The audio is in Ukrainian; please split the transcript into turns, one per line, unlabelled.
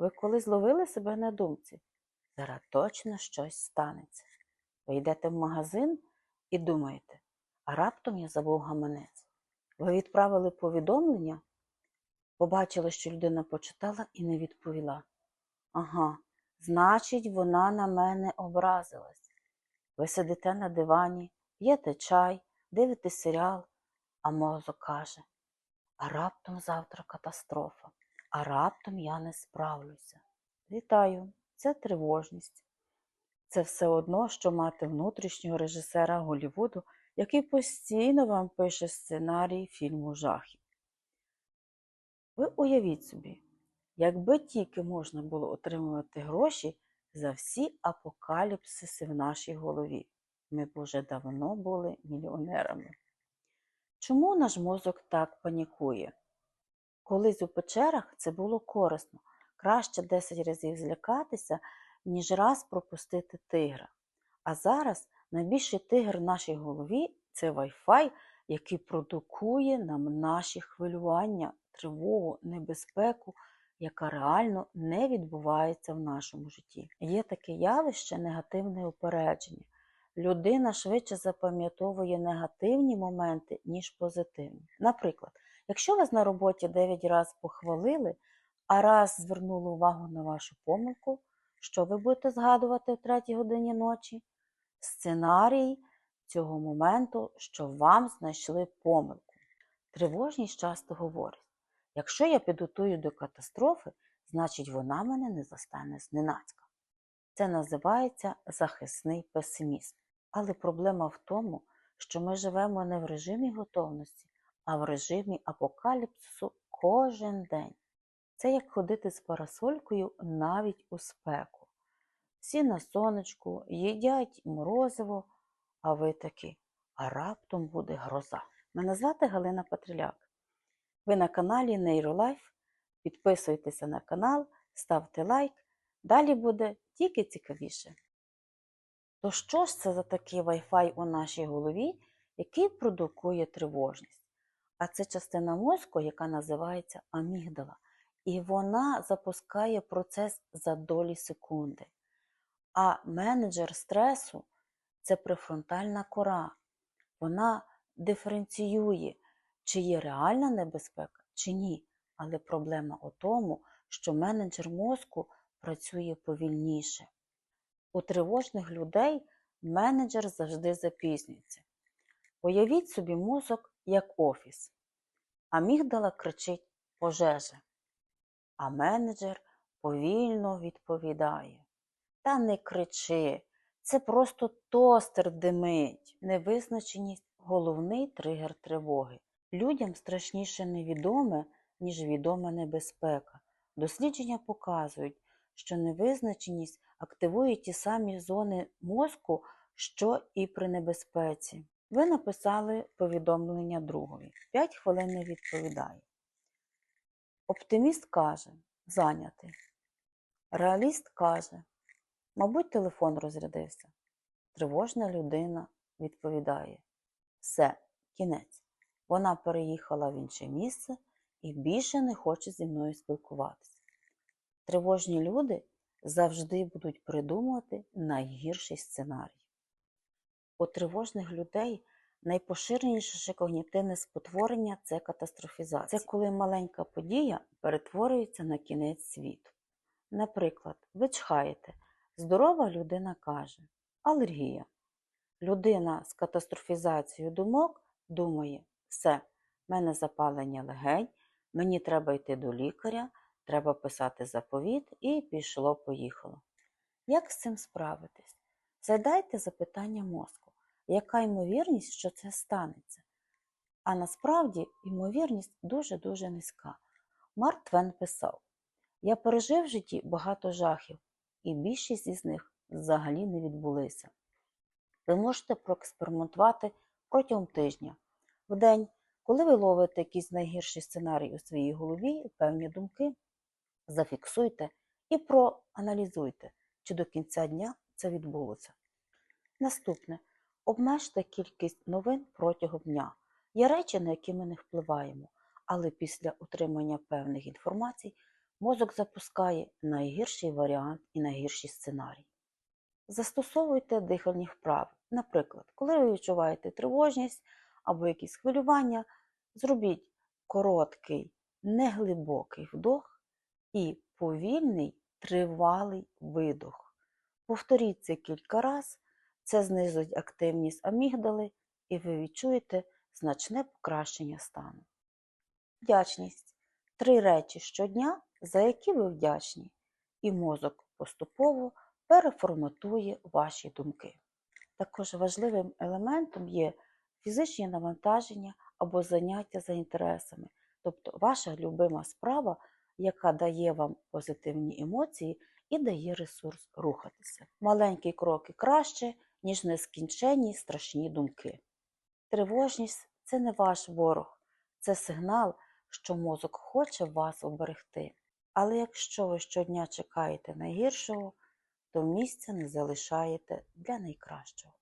ви коли зловили себе на думці? Зараз точно щось станеться. Ви йдете в магазин і думаєте, а раптом я забув гаманець. Ви відправили повідомлення, побачили, що людина почитала і не відповіла. Ага, значить, вона на мене образилась. Ви сидите на дивані, п'єте чай, дивитесь серіал, а мозок каже, а раптом завтра катастрофа, а раптом я не справлюся. Вітаю, це тривожність. Це все одно, що мати внутрішнього режисера Голлівуду, який постійно вам пише сценарій фільму жахів. Ви уявіть собі, якби тільки можна було отримувати гроші за всі апокаліпсиси в нашій голові, ми б уже давно були мільйонерами. Чому наш мозок так панікує? Колись у печерах це було корисно. Краще 10 разів злякатися, ніж раз пропустити тигра. А зараз найбільший тигр в нашій голові це Wi-Fi, який продукує нам наші хвилювання, тривогу, небезпеку, яка реально не відбувається в нашому житті. Є таке явище негативне упередження. Людина швидше запам'ятовує негативні моменти, ніж позитивні. Наприклад, якщо вас на роботі 9 разів похвалили, а раз звернули увагу на вашу помилку, що ви будете згадувати о 3 годині ночі? Сценарій цього моменту, що вам знайшли помилку. Тривожність часто говорить: якщо я підготую до катастрофи, значить вона мене не застане зненацька. Це називається захисний песимізм. Але проблема в тому, що ми живемо не в режимі готовності, а в режимі апокаліпсису кожен день. Це як ходити з парасолькою навіть у спеку. Всі на сонечку їдять морозиво, а ви такі, а раптом буде гроза. Мене звати Галина Патриляк. Ви на каналі Нейролайф. Підписуйтеся на канал, ставте лайк. Далі буде тільки цікавіше. То що ж це за такий Wi-Fi у нашій голові, який продукує тривожність? А це частина мозку, яка називається амігдала. І вона запускає процес за долі секунди. А менеджер стресу це префронтальна кора. Вона диференціює, чи є реальна небезпека, чи ні. Але проблема у тому, що менеджер мозку працює повільніше. У тривожних людей менеджер завжди запізнюється. Уявіть собі мозок як офіс. Амігдала кричить пожежа, а менеджер повільно відповідає. Та не кричи, це просто тостер димить, невизначеність головний тригер тривоги. Людям страшніше невідоме, ніж відома небезпека. Дослідження показують, що невизначеність активує ті самі зони мозку, що і при небезпеці. Ви написали повідомлення другові. 5 хвилин не відповідає. Оптиміст каже зайнятий. Реаліст каже, мабуть, телефон розрядився. Тривожна людина відповідає: все, кінець. Вона переїхала в інше місце і більше не хоче зі мною спілкуватися. Тривожні люди завжди будуть придумувати найгірший сценарій. У тривожних людей найпоширеніше когнітивне спотворення це катастрофізація. Це коли маленька подія перетворюється на кінець світу. Наприклад, ви чхаєте, здорова людина каже алергія. Людина з катастрофізацією думок думає, все, в мене запалення легень, мені треба йти до лікаря, треба писати заповіт і пішло-поїхало. Як з цим справитись? Задайте запитання мозку, яка ймовірність, що це станеться? А насправді ймовірність дуже-дуже низька. Марк Твен писав: Я пережив в житті багато жахів, і більшість із них взагалі не відбулися. Ви можете проекспериментувати протягом тижня, в день, коли ви ловите якийсь найгірший сценарій у своїй голові, певні думки, зафіксуйте і проаналізуйте, чи до кінця дня це відбулося. Наступне. Обмежте кількість новин протягом дня. Є речі, на які ми не впливаємо, але після отримання певних інформацій мозок запускає найгірший варіант і найгірший сценарій. Застосовуйте дихальні вправи. Наприклад, коли ви відчуваєте тривожність або якісь хвилювання, зробіть короткий, неглибокий вдох і повільний тривалий видох. Повторіть це кілька разів, це знизить активність амігдали, і ви відчуєте значне покращення стану. Вдячність три речі щодня, за які ви вдячні, і мозок поступово переформатує ваші думки. Також важливим елементом є фізичні навантаження або заняття за інтересами, тобто ваша любима справа, яка дає вам позитивні емоції і дає ресурс рухатися. Маленькі кроки краще, ніж нескінченні страшні думки. Тривожність це не ваш ворог, це сигнал, що мозок хоче вас оберегти. Але якщо ви щодня чекаєте найгіршого, то місця не залишаєте для найкращого.